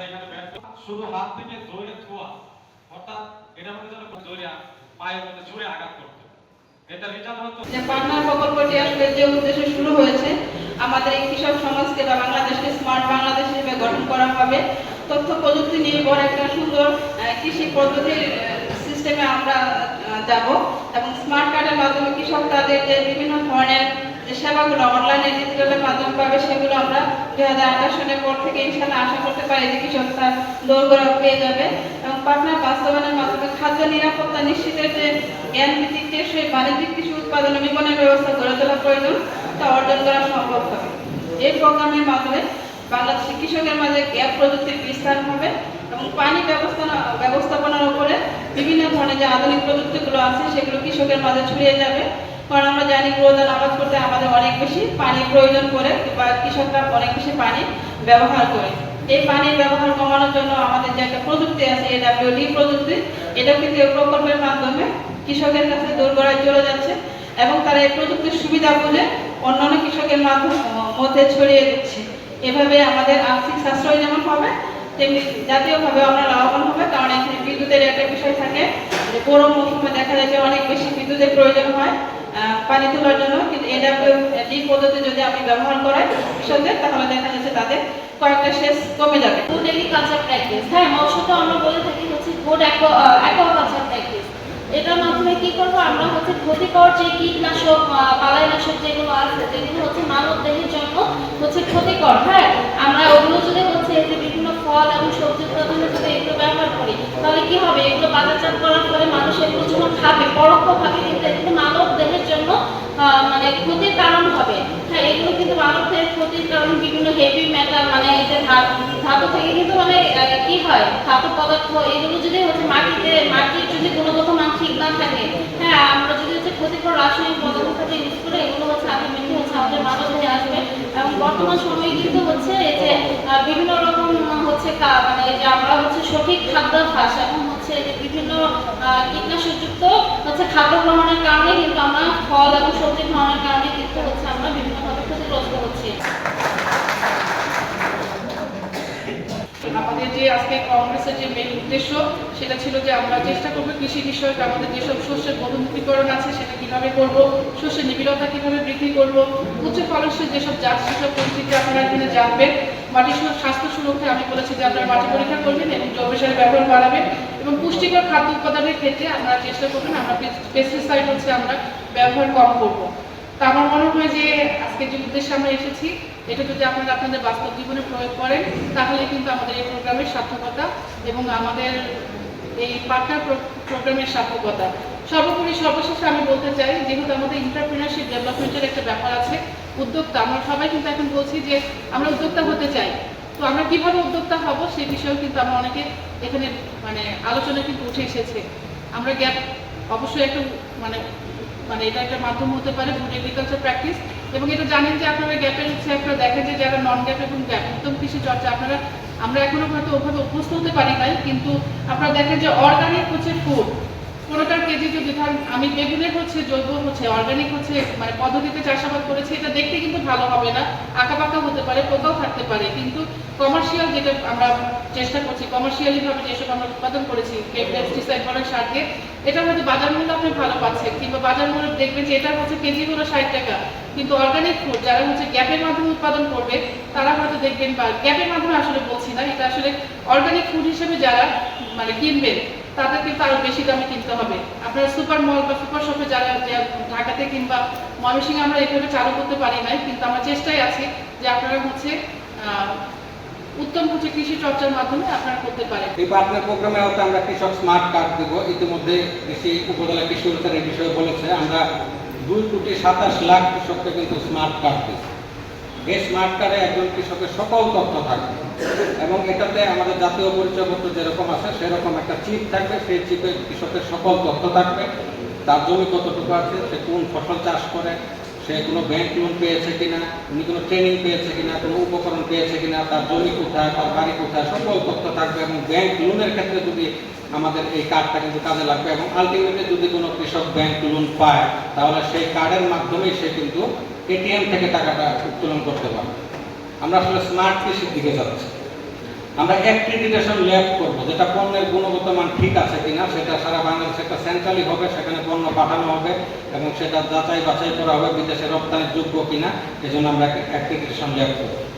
আমরা এখানে ব্যর্থ শুধু হাত থেকে দৌড়ে ছোঁয়া অর্থাৎ এটা মধ্যে যেন দৌড়ে পায়ের মধ্যে জোরে আঘাত করতো। এটা রেজাল্ট হতো। যে পার্টনার প্রকল্পটি আসলে যে উদ্দেশ্যে শুরু হয়েছে, আমাদের এই কৃষক সমাজকে বা বাংলাদেশকে স্মার্ট বাংলাদেশ হিসেবে গঠন করা হবে। তথ্য প্রযুক্তি নির্ভর একটা সুন্দর কৃষি পদ্ধতির সিস্টেমে আমরা যাব। এবং স্মার্ট কার্ডের মাধ্যমে কৃষক তাদের যে বিভিন্ন ধরনের যে সেবাগুলো অনলাইনে ডিজিটালের মাধ্যমে পাবে, সেগুলো আমরা দুই হাজার আঠাশ সালের পর থেকে ইনশাল্লাহ আশা করতে পারি যে কৃষক তার দৌড়গড়া পেয়ে যাবে এবং পাটনার বাস্তবায়নের মাধ্যমে খাদ্য নিরাপত্তা নিশ্চিতের যে জ্ঞান ভিত্তিক টেকসই বাণিজ্যিক কৃষি উৎপাদন বিপণনের ব্যবস্থা গড়ে তোলা প্রয়োজন, তা অর্জন করা সম্ভব হবে। এই প্রোগ্রামের মাধ্যমে বাংলাদেশের কৃষকের মাঝে গ্যাপ প্রযুক্তির বিস্তার হবে এবং পানি ব্যবস্থাপনা ব্যবস্থাপনার উপরে বিভিন্ন ধরনের যে আধুনিক প্রযুক্তিগুলো আছে, সেগুলো কৃষকের মাঝে ছড়িয়ে যাবে। কারণ আমরা জানি প্রধান আবাদ করতে আমাদের অনেক বেশি পানি প্রয়োজন করে বা কৃষকরা অনেক বেশি পানি ব্যবহার করে। এই পানির ব্যবহার কমানোর জন্য আমাদের যে একটা প্রযুক্তি আছে এডাব্লিউডি প্রযুক্তি, এটাও কিন্তু এই প্রকল্পের মাধ্যমে কৃষকের কাছে দোরগোড়ায় চলে যাচ্ছে এবং তারা এই প্রযুক্তির সুবিধা বুঝে অন্যান্য কৃষকের মাধ্যমে মধ্যে ছড়িয়ে দিচ্ছে। এভাবে আমাদের আর্থিক সাশ্রয় যেমন হবে, তেমনি জাতীয়ভাবে আমরা লাভবান হবে, কারণ এখানে বিদ্যুতের একটা বিষয় থাকে, যে বড় মৌসুমে দেখা যায় যে অনেক বেশি বিদ্যুতের প্রয়োজন হয়। পানি তোলার জন্য কিন্তু এডাব্লিউডি পদ্ধতি যদি আপনি ব্যবহার করেন কৃষকদের তাহলে দেখা যাচ্ছে তাদের কয়েকটা শেষ কমে যাবে। গুড এগ্রিকালচার প্র্যাকটিস হ্যাঁ মৎস্যকে আমরা বলে থাকি হচ্ছে গুড অ্যাকোয়াকালচার প্র্যাকটিস এটার মাধ্যমে কি করব? আমরা হচ্ছে ক্ষতিকর যে কীটনাশক আহ, বালাইনাশক যেগুলো আছে যেগুলো হচ্ছে মানব দেহের জন্য হচ্ছে ক্ষতিকর। হ্যাঁ আমরা ওগুলো যদি হচ্ছে এতে বিভিন্ন ফল এবং সবজি করি তাহলে কি হবে? এগুলো বাজারজাত করার ফলে মানুষ এগুলো যখন খাবে। পরোক্ষভাবে কিন্তু এগুলো মানব দেহের জন্য মানে ক্ষতির কারণ হবে। হ্যাঁ এগুলো কিন্তু মানব দেহের ক্ষতির কারণ, বিভিন্ন হেভি মেটাল মানে যে ধাতু থেকে কিন্তু মানে কি হয়? ধাতু পদার্থ, এগুলো যদি হচ্ছে মাটিতে, মাটির যদি গুণগত মান ঠিক না থাকে হ্যাঁ আমরা যদি হচ্ছে ক্ষতিকর রাসায়নিক পদার্থ পদার্থকে ইউজ করে এগুলো হচ্ছে আলটিমেটলি হচ্ছে আমাদের মানব দেহে আসবে। এবং বর্তমান সময়ে কিন্তু হচ্ছে এই যে বিভিন্ন হচ্ছে মানে যে আমরা হচ্ছে সঠিক খাদ্যাভ্যাস এবং হচ্ছে যে বিভিন্ন কীটনাশকযুক্ত হচ্ছে খাদ্য গ্রহণের কারণে কিন্তু আমরা ফল এবং সবজি গ্রহণের কারণে কিন্তু হচ্ছে আমরা বিভিন্নভাবে ক্ষতিগ্রস্ত হচ্ছি। আমাদের যে আজকে কংগ্রেসের যে মেন উদ্দেশ্য, সেটা ছিল যে আমরা চেষ্টা করব কৃষি বিষয়ক আমাদের যেসব শস্যের বহুমুখীকরণ আছে সেটা কীভাবে করব, শস্যের নিবিড়তা কীভাবে বৃদ্ধি করব, উচ্চ ফলনশীল যেসব জাত সেসব পরিস্থিতি আপনারা এখানে জানবেন। মাটির স্বাস্থ্য সুরক্ষায় আমি বলেছি যে আপনারা মাটি পরীক্ষা করবেন এবং জৈব সারের ব্যবহার বাড়াবেন এবং পুষ্টিকর খাদ্য উৎপাদনের ক্ষেত্রে আপনারা চেষ্টা করবেন, আমরা পেস্টিসাইড হচ্ছে আমরা ব্যবহার কম করব। তা আমার মনে হয় যে আজকে যে উদ্দেশ্যে আমরা এসেছি, এটা যদি আপনারা আপনাদের বাস্তব জীবনে প্রয়োগ করেন, তাহলে কিন্তু আমাদের এই প্রোগ্রামের সার্থকতা এবং আমাদের এই পার্টনার প্রোগ্রামের সার্থকতা। সর্বোপরি সর্বশেষে আমি বলতে চাই, যেহেতু আমাদের ইন্টারপ্রিনারশিপ ডেভেলপমেন্টের একটা ব্যাপার আছে, উদ্যোক্তা, আমরা সবাই কিন্তু এখন বলছি যে আমরা উদ্যোক্তা হতে চাই। তো আমরা কীভাবে উদ্যোক্তা হব সেই বিষয়েও কিন্তু আমরা অনেকে এখানে মানে আলোচনা কিন্তু উঠে এসেছে। আমরা গ্যাপ অবশ্যই একটা মানে মানে এটা একটা মাধ্যম হতে পারে ফুড এগ্রিকালচার প্র্যাকটিস এবং এটা জানেন যে আপনারা গ্যাপের হচ্ছে একটা দেখেন যে যারা নন গ্যাপ এবং গ্যাপ উত্তম কৃষি চর্চা, আপনারা, আমরা এখনও হয়তো ওভাবে অভ্যস্ত হতে পারি নাই, কিন্তু আপনারা দেখেন যে অর্গানিক হচ্ছে ফুড কোনোটার কেজি যদি ধরেন, আমি বেগুনের হচ্ছে, জৈব হচ্ছে অর্গানিক হচ্ছে মানে পদ্ধতিতে চাষাবাদ করেছি, এটা দেখতে কিন্তু ভালো হবে না। আঁকা পাকা হতে পারে, পোকাও থাকতে পারে, কিন্তু কমার্শিয়াল যেটা আমরা চেষ্টা করছি কমার্শিয়ালি ভাবে যেসব আমরা উৎপাদন করেছি পেস্টিসাইড বলেন সার দিয়ে এটা বাজার মূল্য আপনি ভালো পাচ্ছেন, কিংবা বাজার মূল্য দেখবেন যে এটা হচ্ছে কেজি হলো ষাট টাকা। কিন্তু অর্গানিক ফুড যারা হচ্ছে গ্যাপের মাধ্যমে উৎপাদন করবে, তারা হয়তো দেখবেন বা গ্যাপের মাধ্যমে আসলে বলছি না, এটা আসলে অর্গানিক ফুড হিসেবে যারা মানে কিনবেন তাদের কিন্তু আরও বেশি দামে কিনতে হবে। আপনারা সুপার মল বা সুপার শপে যারা ঢাকাতে কিংবা ময়মনসিংহে আমরা এইভাবে চালু করতে পারি নাই, কিন্তু আমরা চেষ্টায় আছি যে আপনারা হচ্ছে উত্তম হচ্ছে কৃষি চর্চার মাধ্যমে আপনারা করতে পারেন। এই পার্টনার প্রোগ্রামে হয়তো আমরা কৃষক স্মার্ট কার্ড দেবো। ইতিমধ্যে কৃষি উপজেলা কৃষি অফিসার বিষয়ে বলেছে, আমরা দুই কোটি সাতাশ লাখ কৃষককে কিন্তু স্মার্ট কার্ড দিচ্ছি এই স্মার্ট কার্ডে একজন কৃষকের সকল তথ্য থাকবে। এবং এটাতে আমাদের জাতীয় পরিচয়পত্র যেরকম আছে, সেরকম একটা চিপ থাকবে, সেই চিপে কৃষকের সকল তথ্য থাকবে। তার জমি কতটুকু আছে, সে কোন ফসল চাষ করে, সে কোনো ব্যাংক লোন পেয়েছে কিনা, উনি কোনো ট্রেনিং পেয়েছে কিনা, কোনো উপকরণ পেয়েছে কিনা, তার জমি কোথায়, তার বাড়ি কোথায়, সকল তথ্য থাকবে। এবং ব্যাংক লোনের ক্ষেত্রে যদি আমাদের এই কার্ডটা কিন্তু কাজে লাগবে, এবং আলটিমেটলি যদি কোনো কৃষক ব্যাংক লোন পায়, তাহলে সেই কার্ডের মাধ্যমেই সে কিন্তু এটিএম থেকে টাকাটা উত্তোলন করতে পারব। আমরা আসলে স্মার্ট কৃষির দিকে যাচ্ছি। আমরা অ্যাক্রিডিটেশন ল্যাব করব, যেটা পণ্যের গুণগত মান ঠিক আছে কিনা, সেটা সারা বাংলাদেশে একটা সেন্ট্রালি হবে, সেখানে পণ্য পাঠানো হবে, এবং সেটা যাচাই বাছাই করা হবে বিদেশে রপ্তানির যোগ্য কিনা এই জন্য আমরা অ্যাক্রিডিটেশন ল্যাব করব।